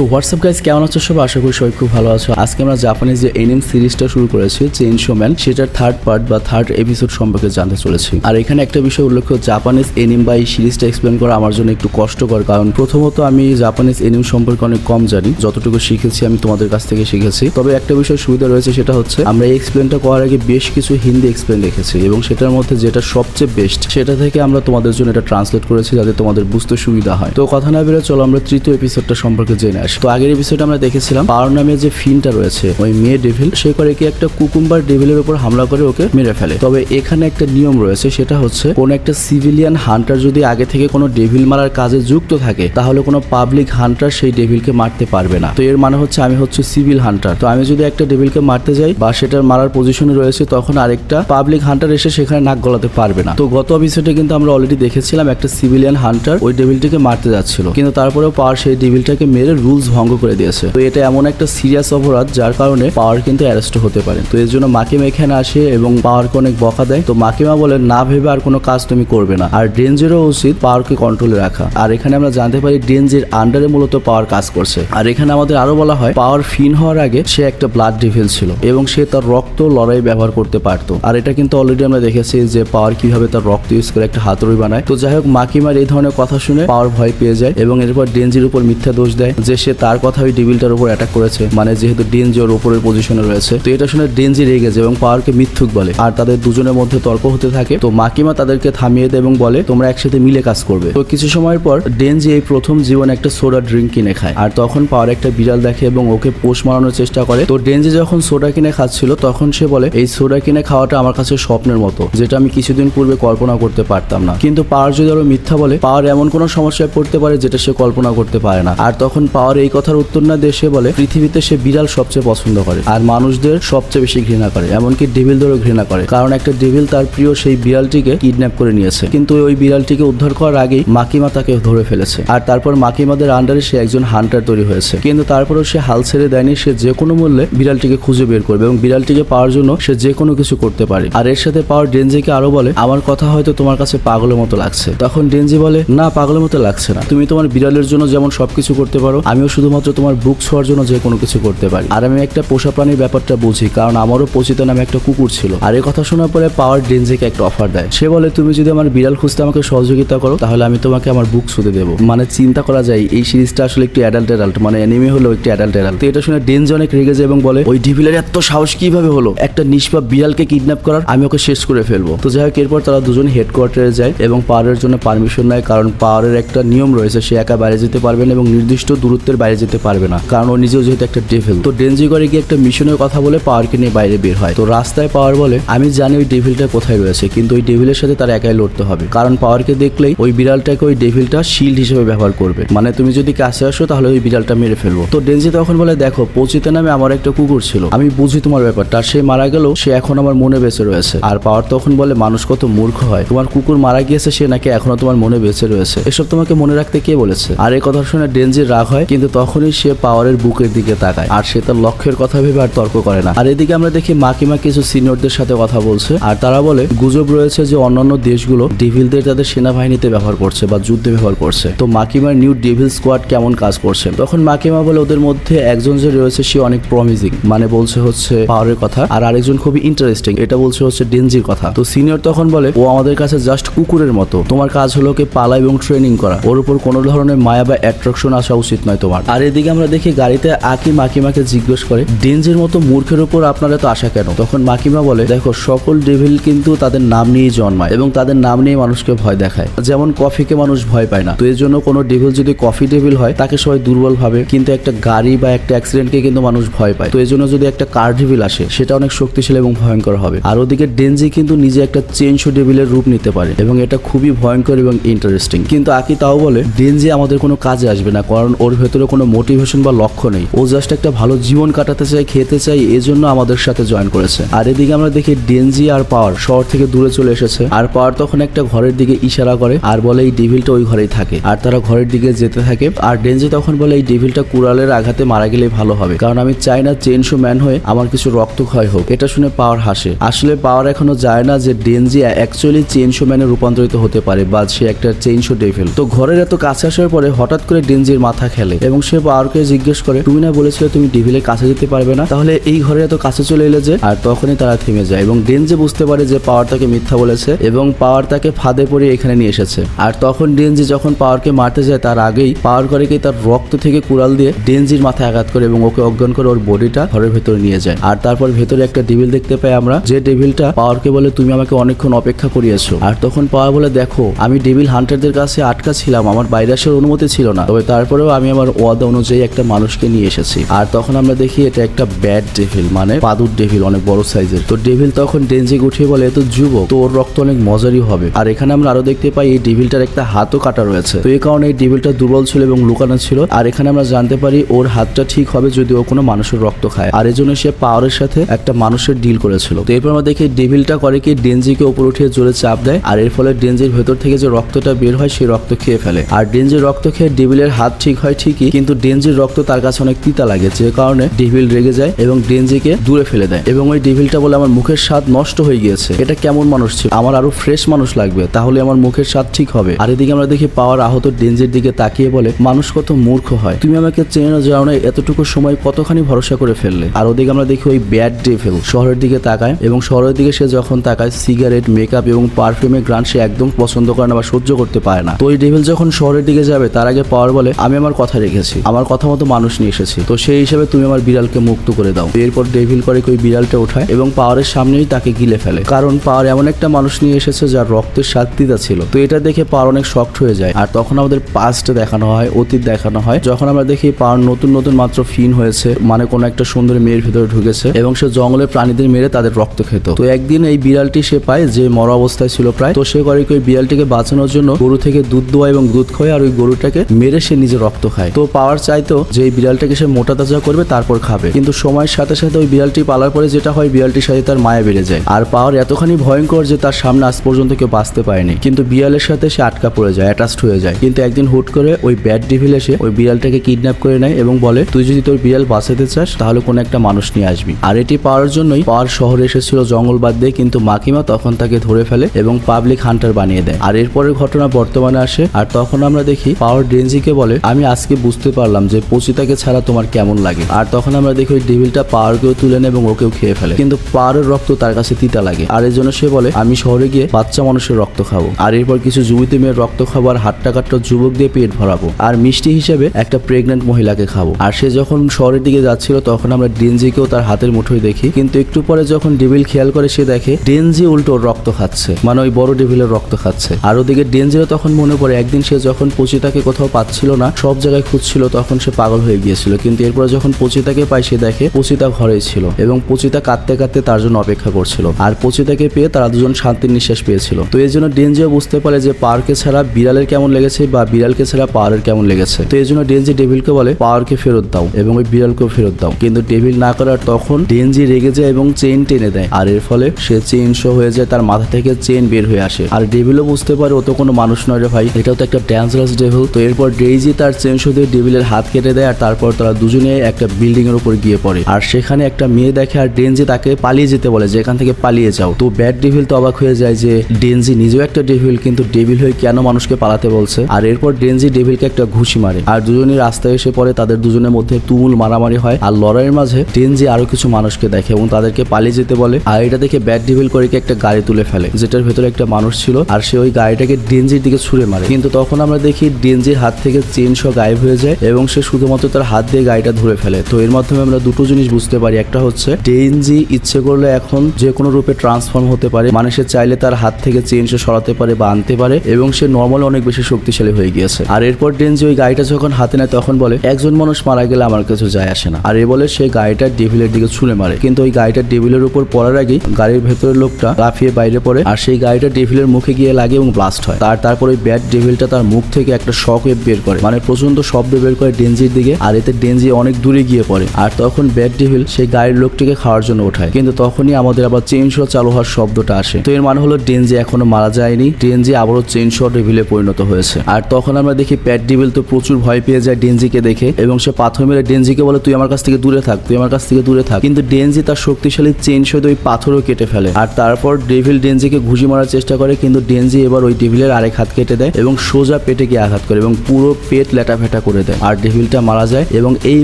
So WhatsApp guys কেমন আছো সব আশা করি সবাই খুব ভালো আছো। আজকে আমরা জাপানিজ যে এনিম সিরিজটা শুরু করেছি চেইন শোম্যান সেটার থার্ড পার্ট বা থার্ড এপিসোড সম্পর্কে জানতে চলেছি। আর এখানে একটা বিষয় উল্লেখ্য জাপানিজ এনিম বা এই সিরিজটা এক্সপ্লেন করা আমার জন্য একটু কষ্টকর, কারণ প্রথমত আমি জাপানিজ এনিম সম্পর্কে অনেক কম জানি। যতটুকু শিখেছি আমি তোমাদের কাছ থেকে শিখেছি। তবে একটা বিষয় সুবিধা রয়েছে, সেটা হচ্ছে আমরা এই এক্সপ্লেনটা করার আগে বেশ কিছু হিন্দি এক্সপ্লেন রেখেছি এবং সেটার মধ্যে যেটা সবচেয়ে বেস্ট সেটা থেকে আমরা তোমাদের জন্য এটা ট্রান্সলেট করেছি যাতে তোমাদের বুঝতে সুবিধা হয়। তো কথা না বেরো চলো আমরা তৃতীয় এপিসোডটা সম্পর্কে জেনে আসি। তো আগের এপিসোডে আমরা দেখেছিলাম পাওয়ার নামে যে ফিনটা রয়েছে, ওই মেয়ে ডেভিল সে করে কি একটা কুকুম্বার ডেভিলের উপর হামলা করে ওকে মেরে ফেলে। তবে এখানে একটা নিয়ম রয়েছে, সেটা হচ্ছে কোন একটা সিভিলিয়ান হান্টার যদি আগে থেকে কোনো ডেভিল মারার কাজে যুক্ত থাকে, তাহলে কোনো পাবলিক হান্টার সেই ডেভিলকে মারতে পারবে না। তো এর মানে হচ্ছে আমি হচ্ছে সিভিল হান্টার তো আমি যদি একটা ডেভিলকে মারতে যাই বা সেটার মারার পজিশনে রয়েছে, তখন আরেকটা পাবলিক হান্টার এসে সেখানে নাক গলাতে পারবে না। তো গত এপিসোডে কিন্তু আমরা অলরেডি দেখেছিলাম একটা সিভিলিয়ান হান্টার ওই ডেভিলটিকে মারতে যাচ্ছিল। কিন্তু তারপরেও পাওয়ার সেই ডেভিলটাকে মেরে রুলস ভঙ্গ করে দিয়েছে। তো এটা এমন একটা সিরিয়াস অপরাধ, যার কারণে পাওয়ার কিন্তু অ্যারেস্ট হতে পারে। তো এর জন্য মাকিমা এখানে আসে এবং পাওয়ারকে অনেক বকা দেয়। তো মাকিমা বলে, না ভেবে আর কোনো কাজ তুমি করবে না। আর ডেঞ্জেরও উচিত পাওয়ারকে কন্ট্রোলে রাখা। আর এখানে আমরা জানতে পারি, ডেঞ্জের আন্ডারে মূলত পাওয়ার কাজ করছে। আর এখানে আমাদের আরও বলা হয় পাওয়ার ফিন হওয়ার আগে সে একটা ব্লাড ডেভিল ছিল এবং সে তার রক্ত লড়াই ব্যবহার করতে পারতো। আর এটা কিন্তু অলরেডি আমরা দেখেছি যে পাওয়ার কীভাবে তার রক্ত ইউজ করে একটা হাতুড়ি বানায়। তো যাই হোক, মাকিমার এই ধরনের কথা শুনে পাওয়ার ভয় পেয়ে যায় এবং এরপর ডেঞ্জির উপর মিথ্যা দোষ দেয়। যে সে তার কথা ওই ডেভিলটার উপর অ্যাটাক করেছে। মানে যেহেতু ডেঞ্জি ওর উপরের পজিশনে রয়েছে। তো এটা শুনে ডেঞ্জি রেগে যায় এবং পাওয়ারকে মিথ্যুক বলে। আর তাদের দুজনের মধ্যে তর্ক হতে থাকে। তো মাকিমা তাদেরকে থামিয়ে দেয় এবং বলে, তোমরা একসাথে মিলে কাজ করবে। তো কিছু সময়ের পর ডেঞ্জি এই প্রথম জীবনে একটা সোডা ড্রিঙ্ক কিনে খায়। আর তখন পাওয়ার একটা বিড়াল দেখে এবং ওকে পোষ মারানোর চেষ্টা করে। তো ডেঞ্জি যখন সোডা কিনে খাচ্ছিল, তখন সে বলে, এই সোডা কিনে খাওয়াটা আমার কাছে স্বপ্নের মতো, যেটা আমি কিছুদিন পূর্বে কল্পনা করতে পারতাম না। কিন্তু পাওয়ার যদি আরও মিথ্যা বলে, পাওয়ার এমন কোনো সমস্যায় পড়তে পারে যেটা সে কল্পনা করতে পারে না। আর তখন পাওয়ার এই কথার উত্তর না দিয়ে সে বলে, পৃথিবীতে সে বিড়াল সবচেয়ে পছন্দ করে আর মানুষদের সবচেয়ে বেশি ঘৃণা করে, এমনকি ডেভিলদেরও ঘৃণা করে। কারণ একটা ডেভিল তার প্রিয় সেই বিড়ালটিকে কিডন্যাপ করে নিয়েছে। কিন্তু ওই বিড়ালটিকে উদ্ধার করার আগেই মাকিমা তাকে ধরে ফেলেছে। আর তারপর মাকিমাদের আন্ডারে সে একজন হান্টার তৈরি হয়েছে। কিন্তু তারপরেও সে হাল ছেড়ে দেয়নি, সে যে কোনো মূল্যে বিড়ালটিকে খুঁজে বের করবে এবং বিড়ালটিকে পাওয়ার জন্য সে যে কোনো কিছু করতে পারে। আর এর সাথে পাওয়ার ডেনজিকে আরও বলে, আমার কথা হয়তো তোমার কাছে পাগলের মতো লাগছে। তখন ডেনজি বলে, না, পাগলের মতো লাগছে না। তুমি তোমার বিড়ালের জন্য যেমন সবকিছু করতে পারো আমিও শুধুমাত্র তোমার বুক ছোঁয়ার জন্য যে কোনো কিছু করতে পারি। আর আমি একটা পোষা প্রাণীর ব্যাপারটা বুঝি, কারণ আমারও পচিত নামে একটা কুকুর ছিল। আর এই কথা শোনার পরে পাওয়ার ডেনজিকে একটা অফার দেয়। সে বলে, তুমি যদি আমার বিড়াল খুঁজতে আমাকে সহযোগিতা করো, তাহলে আমি তোমাকে আমার বুক শুতে দেবো। মানে চিন্তা করা যায়, এই সিরিজটা আসলে একটু অ্যাডাল্ট অ্যাডাল্ট মানে এনিমি হলো একটি অ্যাডাল্ট অ্যাডাল্ট তো এটা শুনে ডেনজি অনেক রেগে যায় এবং বলে, ওই ডিভিলের এত সাহস কীভাবে হলো? একটা নিষ্পাপ বিড়ালকে কিডন্যাপ করার, আমি ওকে শেষ করে ফেলব। তো যাই হোক, এরপর তারা দুজন হেডকোয়ার্টারে যায় এবং পাওয়ারের জন্য পারমিশন নেয়, কারণ পাওয়ারের একটা নিয়ম রয়েছে, সে একা বাইরে যেতে পারবে না এবং নির্দিষ্ট দূরত্বের বাইরে যেতে পারবে না। কারণ ও নিজেও যেহেতু একটা ডেভিল তো করে গিয়ে একটা মিশনের কথা বলে পাওয়ারকে নিয়ে বাইরে বের হয়। তো রাস্তায় পাওয়ার বলে, আমি জানি ওই ডেভিলটা কোথায় রয়েছে, কিন্তু ওই ডেভিলের সাথে তার একাই লড়তে হবে। কারণ পাওয়ারকে দেখলেই ওই বিড়ালটাকে ওই ডেভিলটা শিল্ড হিসেবে ব্যবহার করবে। মানে তুমি যদি কাছে আসো, তাহলে ওই বিড়ালটা মেরে ফেলব। তো ডেনজি তখন বলে, দেখো পচিতে নামে আমার একটা কুকুর ছিল। আমি বুঝি তোমার ব্যাপারটা। সে মারা গেলেও সে এখন আমার মনে বেঁচে রয়েছে। আর পাওয়ার তখন বলে, মানুষ কত মূর্খ হয়। তোমার কুকুর মারা গিয়েছে, সে নাকি এখনও তোমার মনে বেঁচে রয়েছে? এসব তোমাকে মনে রাখতে কে বলেছে? আর এই কথা শুনে ডেনজির রাগ হয় কিন্তু তখনই সে পাওয়ারের বুকের দিকে তাকায়। আর সে তার লক্ষ্যের কথা ভেবে আর তর্ক করে না। আর এদিকে আমরা দেখি মাকিমা কিছু সিনিয়রদের সাথে কথা বলছে। আর তারা বলে, গুজব রয়েছে যে অন্যান্য দেশগুলো ডেভিলদের তাদের সেনাবাহিনীতে ব্যবহার করছে বা যুদ্ধে ব্যবহার করছে। তো মাকিমার নিউ ডেভিল স্কোয়াড কেমন কাজ করছে? তখন মাকিমা বলে, ওদের মধ্যে একজন যে রয়েছে, সে অনেক প্রমিজিং মানে বলছে হচ্ছে পাওয়ারের কথা। আর আরেকজন খুবই ইন্টারেস্টিং এটা বলছে হচ্ছে ডেঞ্জির কথা। তো সিনিয়র তখন বলে, ও আমাদের কাছে জাস্ট কুকুরের মতো। তোমার কাজ হলো কি পালা এবং ট্রেনিং করা। ওর উপর কোনো ধরনের মায়া বা অ্যাট্রাকশন আসা উচিত নয় তোমার আর এদিকে আমরা দেখি গাড়িতে আকি মাকিমাকে জিজ্ঞেস করে ডেনজির মতো মূর্খের উপর আপনারা তো আশা কেন? তখন মাকিমা বলে, দেখো, সকল ডেভিল কিন্তু তাদের নাম নিয়েই জন্মায় এবং তাদের নাম নিয়ে মানুষকে ভয় দেখায়। যেমন কফিকে মানুষ ভয় পায় না। তো এর জন্য কোনো ডেভিল যদি কফি ডেভিল হয়, তাকে সবাই দুর্বল ভাবে, কিন্তু একটা গাড়ি বা একটা অ্যাক্সিডেন্টকে কিন্তু মানুষ ভয় পায়। তো এই জন্য যদি একটা কার ডেভিল আসে, সেটা অনেক শক্তিশালী এবং ভয়ঙ্কর হবে। আর ওদিকে ডেনজি কিন্তু নিজে একটা চেঞ্জ ডেভিলের রূপ নিতে পারে এবং এটা খুবই ভয়ঙ্কর এবং ইন্টারেস্টিং কিন্তু আকি তাও বলে ডেনজি আমাদের কোনো কাজে আসবে না, কারণ ওর ভেতরে কোনো মোটিভেশন বা লক্ষ্য নেই। ও জাস্ট একটা ভালো জীবন কাটাতে চায়, খেতে চাই এজন্য আমাদের সাথে জয়েন করেছে। আর এদিকে আমরা দেখি ডেনজি আর পাওয়ার শহর থেকে দূরে চলে এসেছে। আর পাওয়ার তখন একটা ঘরের দিকে ইশারা করে আর বলে, এই ডেভিলটা ওই ঘরেই থাকে। আর তারা ঘরের দিকে যেতে থাকে। আর ডেনজি তখন বলে, এই ডেভিলটা কুড়ালের আঘাতে মারা গেলে ভালো হবে। কারণ আমি চাই না চেনশো ম্যান হয়ে আমার কিছু রক্তক্ষয় হোক। এটা শুনে পাওয়ার হাসে। আসলে পাওয়ার এখনও যায় না যে ডেনজি অ্যাকচুয়ালি চেনশো ম্যানে রূপান্তরিত হতে পারে বা সে একটা চেনশো ডেভিল তো ঘরের এত কাছে আসার পরে হঠাৎ করে ডেনজির মাথা খেলে। এবং সে পাওয়ারকে জিজ্ঞেস করে, তুমি না বলেছিলে তুমি ডেভিলের কাছে যেতে পারবে না? তাহলে এই ঘরে এত কাছে চলে এলে যে, আর তখনই তারা থেমে যায় এবং ডেনজি বুঝতে পারে যে পাওয়ার তাকে মিথ্যা বলেছে এবং পাওয়ার তাকে ফাঁদে পড়ে এখানে নিয়ে এসেছে। আর তখন ডেনজি যখন পাওয়ারকে মারতে যায়, তার আগেই পাওয়ার করে কি তার রক্ত থেকে কুড়াল দিয়ে ডেনজির মাথায় আঘাত করে এবং ওকে অজ্ঞান করে ওর বডিটা ঘরের ভেতরে নিয়ে যায়। আর তারপর ভেতরে একটা ডেভিল দেখতে পাই আমরা, যে ডেভিলটা পাওয়ারকে বলে, তুমি আমাকে অনেকক্ষণ অপেক্ষা করিয়েছো। আর তখন পাওয়ার বলে, দেখো, আমি ডেভিল হান্টারদের কাছে আটকা ছিলাম, আমার বাইরে আসার অনুমতি ছিল না। তবে তারপরেও আমি আমার ওয়াদা অনুযায়ী একটা মানুষকে নিয়ে এসেছি। আর তখন আমরা দেখি এটা একটা ব্যাড ডেভিল মানে পাদুর ডেভিল অনেক বড় সাইজের তো ডেভিল তখন ডেঞ্জিকে উঠিয়ে বলে এত যুবক তো ওর রক্ত অনেক মজারই হবে। আর এখানে আমরা আরও দেখতে পাই, এই ডেভিলটার একটা হাতও কাটা রয়েছে। তো এই কারণে এই ডেভিলটা দুর্বল ছিল এবং লুকানো ছিল। আর এখানে আমরা জানতে পারি, ওর হাতটা ঠিক হবে যদি ও কোনো মানুষের রক্ত খায়। আর এজন্য সে পাওয়ারের সাথে একটা মানুষের ডিল করেছিল। তো এরপর আমরা দেখি ডেভিলটা করে কি ডেঞ্জিকে উপর উঠিয়ে জোরে চাপ দেয়। আর এর ফলে ডেঞ্জির ভেতর থেকে যে রক্তটা বের হয়, সেই রক্ত খেয়ে ফেলে। আর ডেঞ্জির রক্ত খেয়ে ডেভিলের হাত ঠিক হয় ঠিকই কিন্তু ডেঞ্জির রক্ত তার কাছে অনেক তিতা লাগে, যে কারণে ডেভিল রেগে যায় এবং ডেঞ্জিকে দূরে ফেলে দেয়। এবং ওই ডেভিলটা বলে, আমার মুখের স্বাদ নষ্ট হয়ে গিয়েছে। এটা কেমন মানুষ ছিল? আমার আরও ফ্রেশ মানুষ লাগবে। তাহলে আমার মুখের স্বাদ ঠিক হবে। আর এদিকে আমরা দেখি পাওয়ার আহত ডেঞ্জির দিকে তাকিয়ে বলে, মানুষ কত মূর্খ হয়। তুমি আমাকে চেনে না যাও না এতটুকু সময় কতখানি ভরসা করে ফেললে? আর ওদিকে আমরা দেখি ওই ব্যাড ডেভিল শহরের দিকে তাকায় এবং শহরের দিকে সে যখন তাকায়, সিগারেট, মেকআপ এবং পারফিউমের গ্রান সে একদম পছন্দ করে না বা সহ্য করতে পারে না। তো ওই ডেভিল যখন শহরের দিকে যাবে, তার আগে পাওয়ার বলে, আমি আমার কথা রেখেছি। আমার কথা মতো মানুষ নিয়ে এসেছি। তো সেই হিসেবে তুমি আমার বিড়ালকে মুক্ত করে দাও। এরপর ডেভিল করে ওই বিড়ালটা ওঠায় এবং পাওয়ারের সামনেই তাকে গিলে ফেলে। কারণ পাওয়ার এমন একটা মানুষ নিয়ে এসেছে যার রক্তের স্বাদ ছিল। তো এটা দেখে পাওয়ার অনেক শক্ট হয়ে যায়। আর তখন আমাদের পাস্ট দেখানো হয়, অতীত দেখানো হয়, যখন আমরা দেখি পাওয়ার নতুন নতুন মাত্র ফিন হয়েছে মানে কোনো একটা সুন্দর মেয়ের ভিতরে ঢুকেছে এবং সে জঙ্গলের প্রাণীদের মেরে তাদের রক্ত খেত। তো একদিন এই বিড়ালটি সে পায়, যে মরা অবস্থায় ছিল প্রায়, তো সে করে ওই বিড়ালটিকে বাঁচানোর জন্য গরু থেকে দুধ দোয়া এবং দুধ খায় আর ওই গরুটাকে মেরে সে নিজে রক্ত খায়। তো পাওয়ার চাইতো যে এই বিড়ালটাকে সে মোটা তাজা করবে, তারপর খাবে। কিন্তু সময়ের সাথে সাথে ওই বিড়ালটি পালার পরে যেটা হয়, বিড়ালটির সাথে তার মায়া বেড়ে যায়। আর পাওয়ার এতখানি ভয়ঙ্কর যে তার সামনে আজ পর্যন্ত কেউ বাঁচতে পারেনি। কিন্তু বিড়ালের সাথে সে আটকা পড়ে যায় অ্যাটাচড হয়ে যায়। কিন্তু একদিন হুট করে ওই ব্যাড ডিভিল এসে ওই বিড়ালটাকে কিডন্যাপ করে নেয় এবং বলে, তুই যদি তোর বিড়াল বাঁচাতে চাস, তাহলে কোনো একটা মানুষ নিয়ে আসবি। আর এটি পাওয়ার জন্যই পাওয়ার শহরে এসেছিল জঙ্গল বাদ দিয়ে, কিন্তু মাকিমা তখন তাকে ধরে ফেলে এবং পাবলিক হান্টার বানিয়ে দেয়। আর এরপরের ঘটনা বর্তমানে আসে, আর তখন আমরা দেখি পাওয়ার ডেনজিকে বলে, আমি আজকে বুঝতে পারলাম যে পচিতাকে ছাড়া তোমার কেমন লাগে। আর তখন আমরা দেখি ওই ডেভিলটা পাওয়ারকেও তুলে নেয় এবং ওকেও খেয়ে ফেলে। কিন্তু পাওয়ারের রক্ত তার কাছে তিতা লাগে। আর এর জন্য সে বলে, আমি শহরে গিয়ে বাচ্চা মানুষের রক্ত খাব। আর এরপর কিছু যুবতী মেয়ের রক্ত খাব আর হাট্টা কাট্টা যুবক দিয়ে পেট ভরাবো। আর মিষ্টি হিসেবে একটা প্রেগনেন্ট মহিলাকে খাব। আর সে যখন শহরের দিকে যাচ্ছিল, তখন আমরা ডেনজিকেও তার হাতের মুঠোয় দেখি। কিন্তু একটু পরে যখন ডেভিল খেয়াল করে, সে দেখে ডেনজি উল্টো রক্ত খাচ্ছে। মানে ওই বড় ডেভিলের রক্ত খাচ্ছে। আর ওদিকে ডেনজিরও তখন মনে পড়ে, একদিন সে যখন পচিতাকে কোথাও পাচ্ছিল না, সব জায়গায় খুঁজছিল তখন সে পাগল হয়ে গিয়েছিল। কিন্তু এরপরে যখন পচিতাকে পায়, সে দেখে পচিতা ঘরেই ছিল এবং পচিতা কাঁদতে কাঁদতে তার জন্য অপেক্ষা করছিল। আর পচিতাকে পেয়ে তারা দুজন শান্তির নিঃশ্বাস পেয়েছিল। তো এই জন্য ডেনজিও বুঝতে পারে যে পার্কে ছাড়া বিড়ালের কেমন লেগেছে বা বিড়ালকে ছাড়া পাওয়ারের কেমন লেগেছে। তো এই জন্য ডেনজি ডেভিলকে বলে, পাওয়ারকে ফেরত দাও এবং ওই বিড়ালকেও ফেরত দাও। কিন্তু ডেভিল না করার তখন ডেনজি রেগে যায় এবং চেন টেনে দেয়। আর এর ফলে সে চেন শো হয়ে যায়, তার মাথা থেকে চেন বের হয়ে আসে। আর ডেভিলও বুঝতে পারে, ও তো কোনো মানুষ নয় রে ভাই, এটাও তো একটা ড্যান্সারাস ডেভিল তো এরপর ডেইজি তার চেন শো দিয়ে ডেভিলের হাত কেটে দেয় আর তারপর তারা দুজনে একটা বিল্ডিং এর উপর গিয়ে পড়ে। আর সেখানে একটা মেয়ে দেখে আর ডেনজি তাকে পালিয়ে যেতে বলে যে এখান থেকে পালিয়ে যাও। তো ব্যাড ডেভিল তো অবাক হয়ে যায় যে ডেনজি নিজেও একটা ডেভিল, কিন্তু ডেভিল হয়ে কেন মানুষকে পালাতে বলছে? আর এরপর ডেনজি ডেভিলকে একটা ঘুষি মারে। আর দুজনই রাস্তায় এসে পড়ে, তাদের দুজনের মধ্যে তুমুল মারামারি হয়। আর লড়াইয়ের মাঝে ডেনজি আরও কিছু মানুষকে দেখে এবং তাদেরকে পালিয়ে যেতে বলে। আর এটা দেখে ব্যাড ডেভিল করে একটা গাড়ি তুলে ফেলে, যেটার ভেতরে একটা মানুষ ছিল। আর সে ওই গাড়িটাকে ডেনজির দিকে ছুড়ে মারে। কিন্তু তখন আমরা দেখি ডেনজির হাত থেকে চেন সহ গায়েব হয়ে যায় এবং সে শুধুমাত্র তার হাত দিয়ে গাড়িটা ধরে ফেলে। তো এর মাধ্যমে আমরা দুটো জিনিস বুঝতে পারি। একটা হচ্ছে ডেনজি ইচ্ছে করলে এখন যে কোনো রূপে ট্রান্সফর্ম হতে পারে। মানে সে চাইলে তার হাত থেকে চেন সে সরাতে পারে বা আনতে পারে এবং সে নর্মাল অনেক বেশি শক্তিশালী হয়ে গিয়েছে। আর এরপর ডেনজি ওই গাড়িটা যখন হাতে নেয়, তখন বলে, একজন মানুষ মারা গেলে আমার কিছু যায় আসে না। আর এ বলে, সে গাড়িটা ডেভিলের দিকে ছুঁড়ে মারে। কিন্তু ওই গাড়িটা টেবিলের উপর পড়ার আগেই গাড়ির ভেতরের লোকটা লাফিয়ে বাইরে পড়ে আর সেই গাড়িটা ডেভিলের মুখে গিয়ে লাগে এবং ব্লাস্ট হয়। তার, তারপর ওই ব্যাড ডেভিলটা তার মুখ থেকে একটা শক ওয়েভ বের করে। মানে প্রচণ্ড শব্দ বের করে ডেনজির দিকে, আর এতে ডেনজি অনেক দূরে গিয়ে পড়ে। আর তখন ব্যাড ডেভিল সেই গাড়ির লোকটিকে খাওয়ার জন্য ওঠায়। কিন্তু তখনই আমাদের আবার চেইন শো চালু হওয়ার শব্দটা আসে। তো এর মানে হলো ডেনজি এখনও মারা যায়নি, ডেনজি আবারও চেইন শো ডেভিলে পরিণত হয়েছে। আর তখন আমরা দেখি প্যাট ডেভিল তো প্রচুর ভয় পেয়ে যায় ডেনজিকে দেখে, এবং সে পাথর মেরে ডেনজিকে বলে, তুই আমার কাছ থেকে দূরে থাক, তুই আমার কাছ থেকে দূরে থাক। কিন্তু ডেনজি তার শক্তিশালী চেন সহিত ওই পাথরও কেটে ফেলে। আর তারপর ডেভিল ডেনজিকে ঘুষি মারার চেষ্টা করে, কিন্তু ডেনজি এবার ওই ডেভিলের আরেক হাত কেটে দেয়, এবং সোজা পেটে গিয়ে আঘাত করে, এবং পুরো পেট লেটা ফেটা করে দেয়। আর ডেভিলটা মারা যায় এবং এই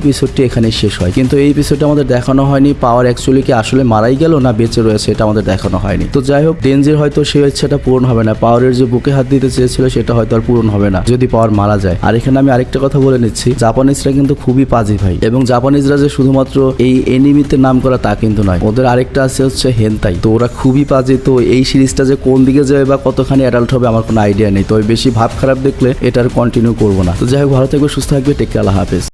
এপিসোডটি এখানে শেষ হয়। কিন্তু এই এপিসোডে আমাদের দেখানো হয়নি। পাওয়ার অ্যাকচুয়ালি কি আসলে মারাই গেল না বেঁচে রয়েছে এটা আমাদের দেখানো হয়নি। তো যাই হোক ডেনজির হয়তো সেই ইচ্ছাটা পূরণ হবে না। পাওয়ারের যে বুকে হাত দিতে চেয়েছিল সেটা হয়তো আর পূরণ হবে না, যদি পাওয়ার মারা যায়। আর এখানে আমি আরেকটা কথা বলে নিচ্ছি জাপানিজরা কিন্তু খুবই পাজি ভাই। এবং জাপানিজরা যে শুধুমাত্র এই এনিমিতে নাম করা তা কিন্তু নয়, ওদের আরেকটা আছে হচ্ছে হেনতাই তো ওরা খুবই পাজি, তো এই সিরিজটা যে কোন দিকে যাবে বা কতখানি অ্যাডাল্ট হবে আমার কোনো আইডিয়া নেই। তো বেশি ভাব খারাপ দেখলে এটার কন্টিনিউ করব না। তো যাই হোক, ভালো থাকবে সুস্থ থাকবে টেক আল্লাহ হাফেজ।